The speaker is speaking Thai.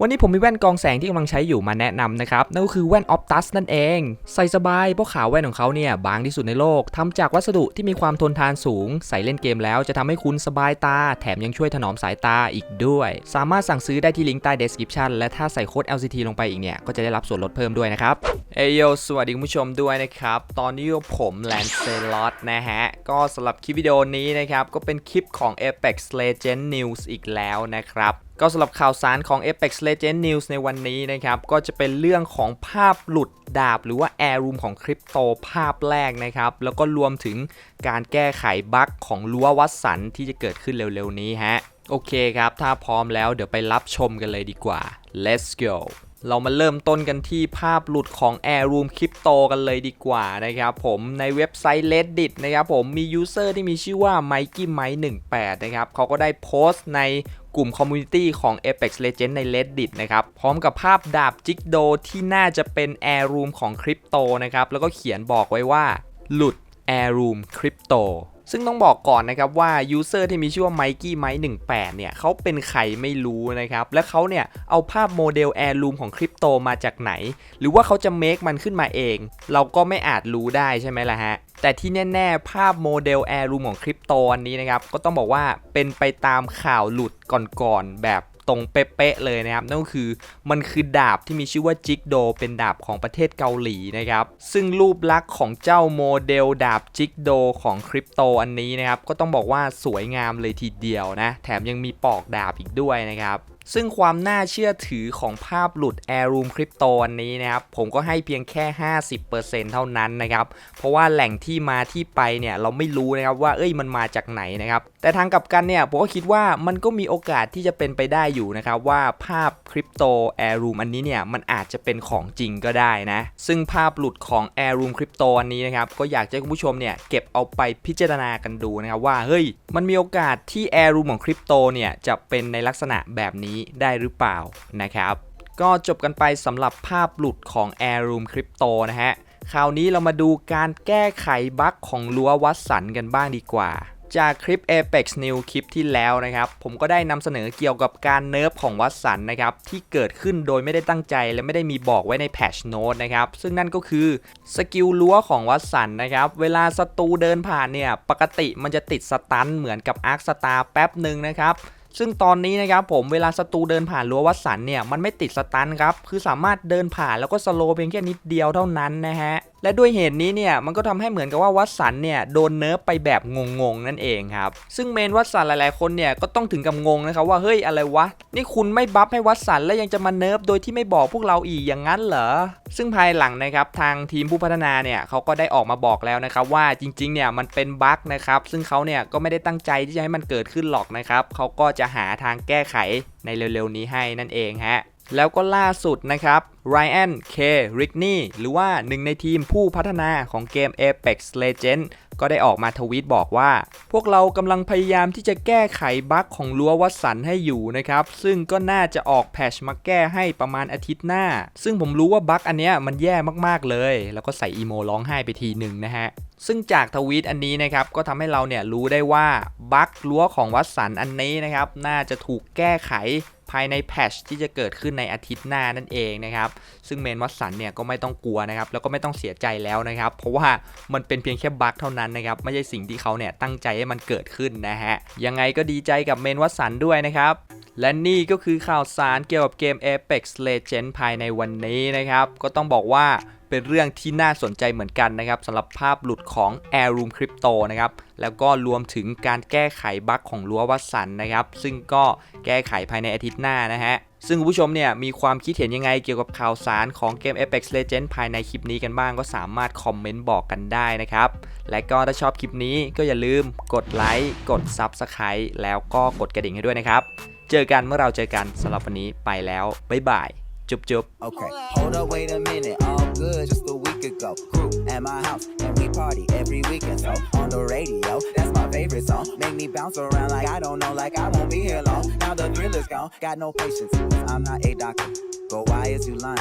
วันนี้ผมมีแว่นกองแสงที่กำลังใช้อยู่มาแนะนำนะครับ นั่นก็คือแว่น Optus นั่นเอง ใส่สบายเพราะขาวแว่นของเขาเนี่ย บางที่สุดในโลกทำจากวัสดุที่มีความทนทานสูง ใส่เล่นเกมแล้วจะทำให้คุณสบายตา แถมยังช่วยถนอมสายตาอีกด้วย สามารถสั่งซื้อได้ที่ลิงก์ใต้ description และถ้าใส่โค้ด LCT ลงไปอีกเนี่ย ก็จะได้รับส่วนลดเพิ่มด้วยนะครับเอโยสวัสดีคุณผู้ชมด้วยนะครับ ตอนนี้ผมแลนเซลอตนะฮะ ก็สำหรับคลิปวิดีโอนี้นะครับก็เป็นคลิปของ Apex Legend News อีกแล้วนะครับ ก็สำหรับข่าวสารของ Apex Legend News ในวันนี้นะครับ ก็จะเป็นเรื่องของภาพหลุดดาบ หรือว่า Air Room ของคริปโตภาพแรกนะครับ แล้วก็รวมถึงการแก้ไขบั๊กของรั้ววัดสันที่จะเกิดขึ้นเร็วๆนี้ฮะ โอเคครับ ถ้าพร้อมแล้วเดี๋ยวไปรับชมกันเลยดีกว่า let's go เรามาเริ่มต้นกันที่ภาพหลุดของ Air Room Crypto กันเลยดีกว่านะครับผมในเว็บไซต์ Reddit นะครับผมมียูเซอร์ที่มีชื่อว่า Mikey m i 18นะครับเขาก็ได้โพสต์ใน กลุ่มคอมมูนิตี้ของ Apex Legends ใน Reddit นะครับ พร้อมกับภาพดาบจิกโดที่น่าจะเป็น Air Room ของคริปโตนะครับ แล้วก็เขียนบอกไว้ว่า หลุด Air Room คริปโต ซึ่งต้องบอกก่อนนะครับว่ายูเซอร์ที่มีชื่อว่า Mikey Mike 18เนี่ยเขาเป็นใครไม่รู้นะครับ และเขาเนี่ยเอาภาพโมเดลแอร์ลูมของคริปโตมาจากไหน หรือว่าเขาจะเมคมันขึ้นมาเอง เราก็ไม่อาจรู้ได้ใช่ไหมล่ะฮะ แต่ที่แน่ๆ ภาพโมเดลแอร์รูมของคริปโตอันนี้นะครับ ก็ต้องบอกว่าเป็นไปตามข่าวหลุดก่อนๆแบบ ตรงเป๊ะๆเลยนะครับนั่นก็คือมันคือดาบที่มีชื่อว่าจิกโด เป็นดาบของประเทศเกาหลีนะครับซึ่งรูปลักษณ์ของเจ้าโมเดลดาบจิกโดของคริปโตอันนี้นะครับก็ต้องบอกว่าสวยงามเลยทีเดียวนะแถมยังมีปอกดาบอีกด้วยนะครับ ซึ่งความน่าเชื่อถือของภาพหลุด Air Room Crypto อันนี้นะครับ ผมก็ให้เพียงแค่ 50%เท่านั้นนะครับ เพราะว่าแหล่งที่มาที่ไปเนี่ยเราไม่รู้นะครับว่าเอ้ยมันมาจากไหนนะครับ แต่ทางกลับกันเนี่ยผมก็คิดว่ามันก็มีโอกาสที่จะเป็นไปได้อยู่นะครับ ว่าภาพคริปโต Air Room อันนี้เนี่ยมันอาจจะเป็นของจริงก็ได้นะ ซึ่งภาพหลุดของ Air Room Crypto อันนี้นะครับก็อยากให้คุณผู้ชมเนี่ยเก็บเอาไปพิจารณากันดูนะครับว่าเฮ้ยมันมีโอกาสที่ Air Room ของคริปโตเนี่ยจะเป็นในลักษณะแบบนี้ได้หรือเปล่านะครับ ก็จบกันไปสำหรับภาพหลุดของ Air Room Crypto นะฮะคราวนี้เรามาดูการแก้ไขบั๊กของรั้ววัดสันกันบ้างดีกว่า จากคลิป Apex New คลิปที่แล้วนะครับ ผมก็ได้นำเสนอเกี่ยวกับการเนิร์ฟของวัดสันนะครับ ที่เกิดขึ้นโดยไม่ได้ตั้งใจและไม่ได้มีบอกไว้ในแพชโน้ตนะครับ ซึ่งนั่นก็คือสกิลรั้วของวัดสันนะครับ เวลาศัตรูเดินผ่านเนี่ย ปกติมันจะติดสตันเหมือนกับอาร์คสตาร์แป๊บหนึ่งนะครับ ซึ่งตอนนี้นะครับผมเวลาศัตรูเดินผ่านรั้ววัดสันเนี่ยมันไม่ติดสตันครับคือสามารถเดินผ่านแล้วก็สโลว์เพียงแค่นิดเดียวเท่านั้นนะฮะ และด้วยเหตุนี้เนี่ยมันก็ทำให้เหมือนกับว่าวัดสันเนี่ยโดนเนิร์ฟไปแบบงงๆนั่นเองครับซึ่งเมนวัดสันหลายๆคนเนี่ยก็ต้องถึงกับงงนะครับว่าเฮ้ยอะไรวะนี่คุณไม่บัฟให้วัดสันแล้วยังจะมาเนิร์ฟโดยที่ไม่บอกพวกเราอีกอย่างนั้นเหรอซึ่งภายหลังนะครับทางทีมผู้พัฒนาเนี่ยเขาก็ได้ออกมาบอกแล้วนะครับว่าจริงๆเนี่ยมันเป็นบั๊กนะครับซึ่งเขาเนี่ยก็ไม่ได้ตั้งใจที่จะให้มันเกิดขึ้นหรอกนะครับเขาก็จะหาทางแก้ไขในเร็วๆนี้ให้นั่นเองฮะ แล้วก็ล่าสุดนะครับ Ryan K. Rickney หรือว่าหนึ่งในทีมผู้พัฒนาของเกม Apex Legends ก็ได้ออกมาทวีตบอกว่า พวกเรากำลังพยายามที่จะแก้ไขบั๊กของรั้ววัดสันให้อยู่นะครับ ซึ่งก็น่าจะออกแพชมาแก้ให้ประมาณอาทิตย์หน้า ซึ่งผมรู้ว่าบั๊กอันเนี้ยมันแย่มากๆเลย แล้วก็ใส่อีโมร้องไห้ไปทีหนึ่งนะฮะซึ่งจากทวีตอันนี้นะครับก็ทำให้เราเนี่ยรู้ได้ว่าบั๊กรั้วของวัดสันอันนี้นะครับน่าจะถูกแก้ไข ภายในแพชที่จะเกิดขึ้นในอาทิตย์หน้านั่นเองนะครับ ซึ่งเมนวัตสันเนี่ยก็ไม่ต้องกลัวนะครับ แล้วก็ไม่ต้องเสียใจแล้วนะครับ เพราะว่ามันเป็นเพียงแค่บั๊กเท่านั้นนะครับ ไม่ใช่สิ่งที่เขาเนี่ยตั้งใจให้มันเกิดขึ้นนะฮะ ยังไงก็ดีใจกับเมนวัตสันด้วยนะครับ และนี่ก็คือข่าวสารเกี่ยวกับเกม Apex Legends ภายในวันนี้นะครับ ก็ต้องบอกว่าเป็นเรื่องที่น่าสนใจเหมือนกันนะครับสำหรับภาพหลุดของ Air Room Crypto นะครับ แล้วก็รวมถึงการแก้ไขบั๊กของรั้ววัสันนะครับ ซึ่งก็แก้ไขภายในอาทิตย์หน้านะฮะซึ่งคุณผู้ชมเนี่ยมีความคิดเห็นยังไงเกี่ยวกับข่าวสารของเกม Apex Legends ภายในคลิปนี้กันบ้างก็สามารถคอมเมนต์บอกกันได้นะครับ และก็ถ้าชอบคลิปนี้ก็อย่าลืมกดไลค์กด Subscribe แล้วก็กดกระดิ่งให้ด้วยนะครับ เจอกันเมื่อเราเจอกันสำหรับวันนี้ไปแล้วบ๊ายบายจุ๊บจุ๊บ Okay, hold up, wait a minute. All good just a week ago. Crew at my house, and we party every weekend. So on the radio, that's my favorite song. Make me bounce around like I don't know, like I won't be here long. Now the thrill is gone, got no patience. I'm not a doctor. But why is you lying?